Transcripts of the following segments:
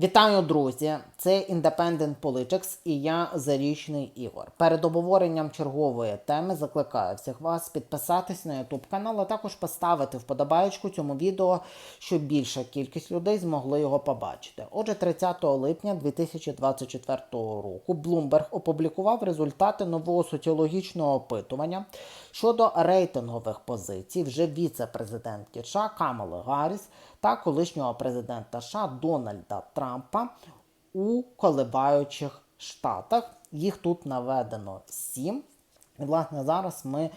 Вітаю, друзі! Це Independent Politics і я Зарічний Ігор. Перед обговоренням чергової теми закликаю всіх вас підписатись на YouTube канал, а також поставити вподобаєчку цьому відео, щоб більша кількість людей змогли його побачити. Отже, 30 липня 2024 року Bloomberg опублікував результати нового соціологічного опитування щодо рейтингових позицій вже віце-президентки США Камали Гарріс та колишнього президента США Дональда Трампа у колебаючих штатах. Їх тут наведено сім. І, власне, зараз ми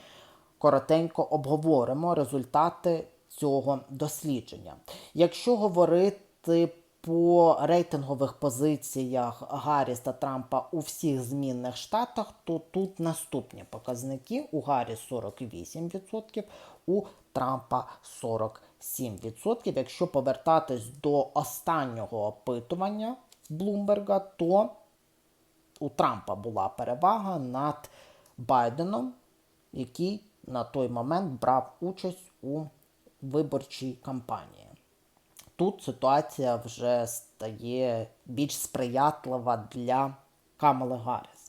коротенько обговоримо результати цього дослідження. Якщо говорити по рейтингових позиціях Гарріс та Трампа у всіх змінних штатах, то тут наступні показники: у Гарріс 48%, у Трампа 47%. Якщо повертатись до останнього опитування Блумберга, то у Трампа була перевага над Байденом, який на той момент брав участь у виборчій кампанії. Тут ситуація вже стає більш сприятлива для Камали Гарріс.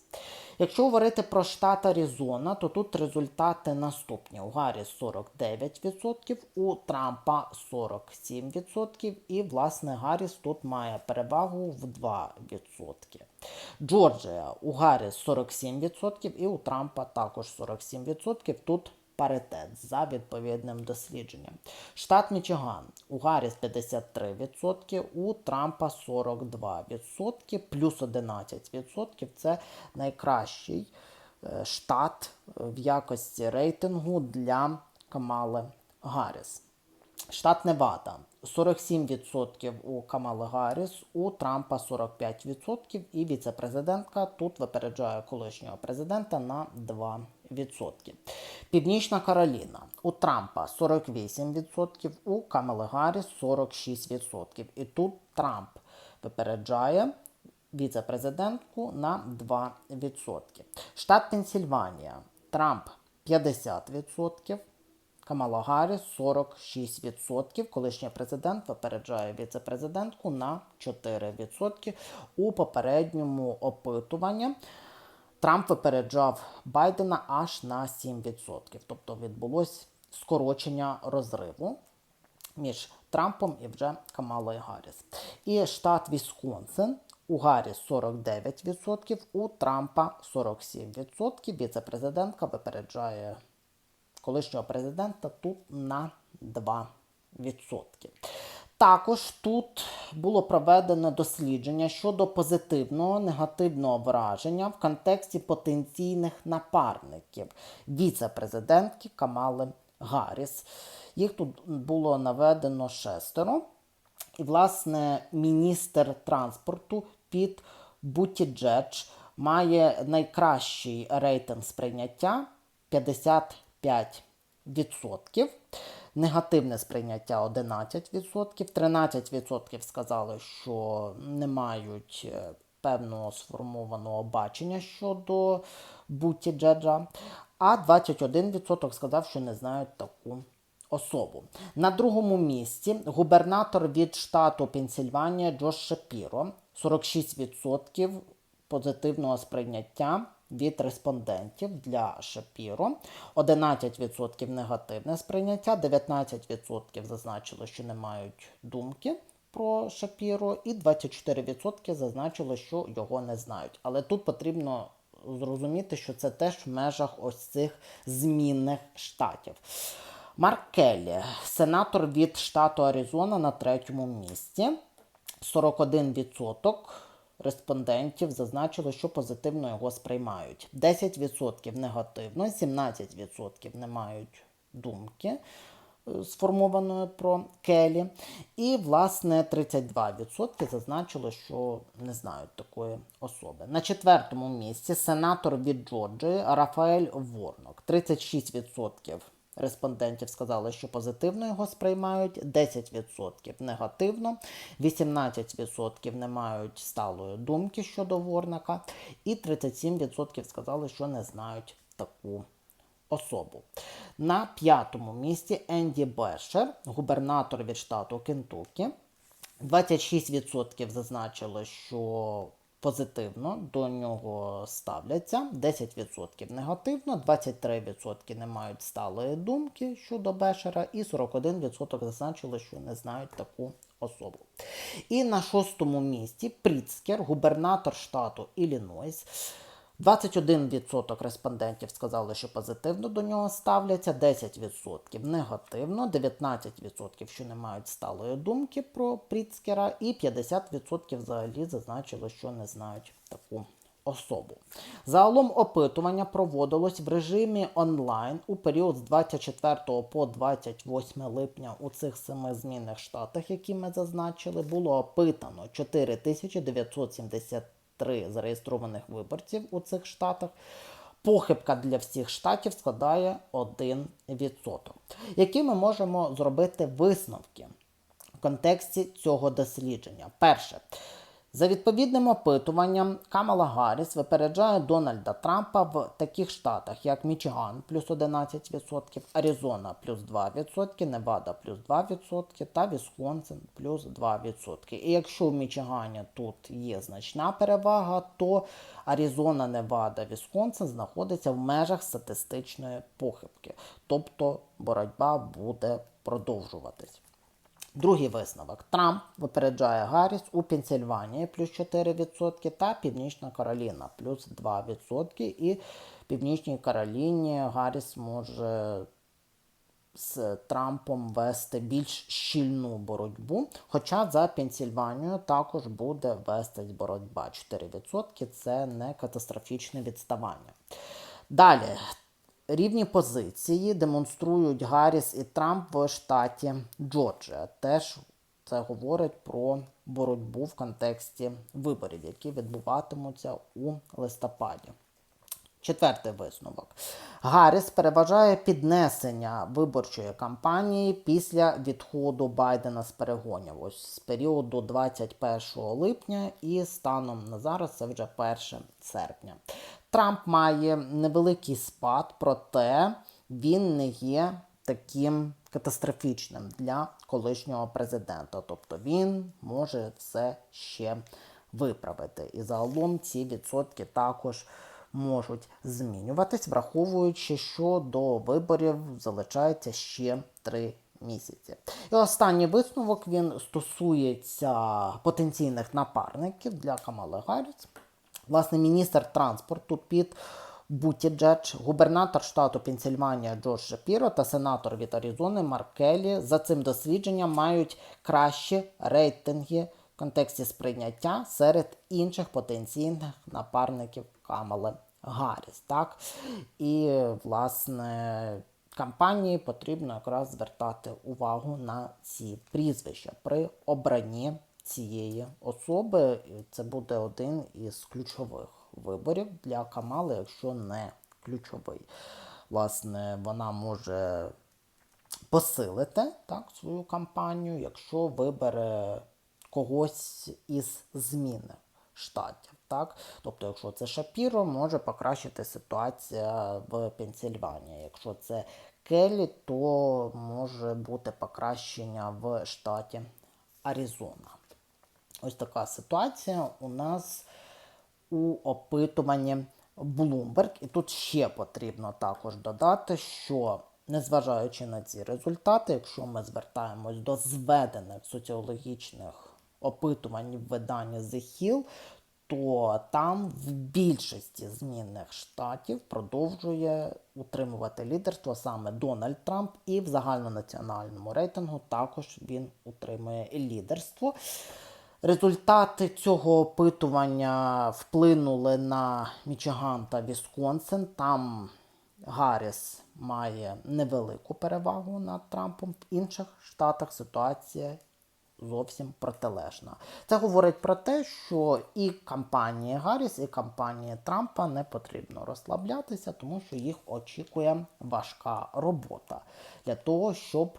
Якщо говорити про штат Аризона, то тут результати наступні: у Гарріс 49%, у Трампа 47%, і, власне, Гарріс тут має перевагу в 2%. Джорджія у Гарріс 47% і у Трампа також 47%. Тут паритет за відповідним дослідженням. Штат Мічиган у Гарріс 53%, у Трампа 42%, плюс 11%. Це найкращий е, штат в якості рейтингу для Камали Гарріс. Штат Невада 47% у Камали Гарріс, у Трампа 45% і віце-президентка тут випереджає колишнього президента на 2%. Північна Кароліна у Трампа 48%, у Камали Гарріс 46%. І тут Трамп випереджає віце-президентку на 2%. Штат Пенсільванія, Трамп 50%. Камала Гарріс 46%. Колишній президент випереджає віце-президентку на 4%. У попередньому опитуванні Трамп випереджав Байдена аж на 7%. Тобто відбулось скорочення розриву між Трампом і вже Камалою Гарріс. І штат Вісконсин. У Гарріс 49%, у Трампа 47%. Віце-президентка випереджає колишнього президента тут на 2%. Також тут було проведено дослідження щодо позитивного негативного враження в контексті потенційних напарників віце-президентки Камали Гарріс. Їх тут було наведено шестеро. І, власне, міністр транспорту Піт Бутіджедж має найкращий рейтинг сприйняття 55%. Негативне сприйняття 11%, 13% сказали, що не мають е, певного сформованого бачення щодо Буті Джеджа, а 21% сказав, що не знають таку особу. На другому місці губернатор від штату Пенсільванія Джош Шапіро. 46% позитивного сприйняття від респондентів для Шапіро, 11% негативне сприйняття, 19% зазначило, що не мають думки про Шапіро, і 24% зазначило, що його не знають. Але тут потрібно зрозуміти, що це теж в межах ось цих змінних штатів. Марк Келлі, сенатор від штату Аризона на третьому місці. 41% респондентів зазначили, що позитивно його сприймають. 10% негативно, 17% не мають думки е, сформованої про Келі. І, власне, 32% зазначили, що не знають такої особи. На четвертому місці сенатор від Джорджії Рафаель Ворнок. 36% респондентів сказали, що позитивно його сприймають, 10% негативно, 18% не мають сталої думки щодо Ворнака, і 37% сказали, що не знають таку особу. На п'ятому місці Енді Бешер, губернатор від штату Кентукі. 26% зазначили, що позитивно до нього ставляться, 10% негативно, 23% не мають сталої думки щодо Бешера, і 41% зазначили, що не знають таку особу. І на шостому місці Пріцкер, губернатор штату Іллінойс. 21% респондентів сказали, що позитивно до нього ставляться, 10% негативно, 19% що не мають сталої думки про Пріцкера, і 50% взагалі зазначили, що не знають таку особу. Загалом опитування проводилось в режимі онлайн у період з 24 по 28 липня у цих семи змінних штатах, які ми зазначили, було опитано 4973 зареєстрованих виборців у цих штатах. Похибка для всіх штатів складає 1%. Які ми можемо зробити висновки в контексті цього дослідження? Перше. За відповідним опитуванням, Камала Гарріс випереджає Дональда Трампа в таких штатах, як Мічиган плюс 11%, Аризона плюс 2%, Невада плюс 2% та Вісконсин плюс 2%. І якщо в Мічигані тут є значна перевага, то Аризона, Невада, Вісконсин знаходяться в межах статистичної похибки. Тобто боротьба буде продовжуватись. Другий висновок. Трамп випереджає Гарріс у Пенсильванії плюс 4% та Північна Кароліна плюс 2%. І Північній Кароліні Гарріс може з Трампом вести більш щільну боротьбу. Хоча за Пенсільванію також буде вестись боротьба. 4% це не катастрофічне відставання. Далі. Рівні позиції демонструють Гарріс і Трамп в штаті Джорджія. Теж це говорить про боротьбу в контексті виборів, які відбуватимуться у листопаді. Четвертий висновок. Гарріс переважає піднесення виборчої кампанії після відходу Байдена з перегонів. Ось з періоду 21 липня і станом на зараз це вже 1 серпня. Трамп має невеликий спад, проте він не є таким катастрофічним для колишнього президента. Тобто він може все ще виправити. І загалом ці відсотки також можуть змінюватись, враховуючи, що до виборів залишається ще три місяці. І останній висновок він стосується потенційних напарників для Камали Гарріс. Власне, міністр транспорту Піт Бутіджедж, губернатор штату Пенсільванія Джордж Шапіро та сенатор від Аризони Марк Келлі за цим дослідженням мають кращі рейтинги в контексті сприйняття серед інших потенційних напарників Камали Гарріс. Так? І, власне, кампанії потрібно якраз звертати увагу на ці прізвища при обранні цієї особи. Це буде один із ключових виборів для Камали, якщо не ключовий. Власне, вона може посилити так, свою кампанію, якщо вибере когось із зміни штатів. Так? Тобто, якщо це Шапіро, може покращити ситуація в Пенсільванії. Якщо це Келлі, то може бути покращення в штаті Аризона. Ось така ситуація у нас у опитуванні Bloomberg. І тут ще потрібно також додати, що незважаючи на ці результати, якщо ми звертаємось до зведених соціологічних опитувань в виданні The Hill, то там в більшості змінних штатів продовжує утримувати лідерство саме Дональд Трамп, і в загальнонаціональному рейтингу також він утримує лідерство. Результати цього опитування вплинули на Мічиган та Вісконсин. Там Гарріс має невелику перевагу над Трампом. В інших штатах ситуація зовсім протилежна. Це говорить про те, що і кампанії Гарріс, і кампанії Трампа не потрібно розслаблятися, тому що їх очікує важка робота для того, щоб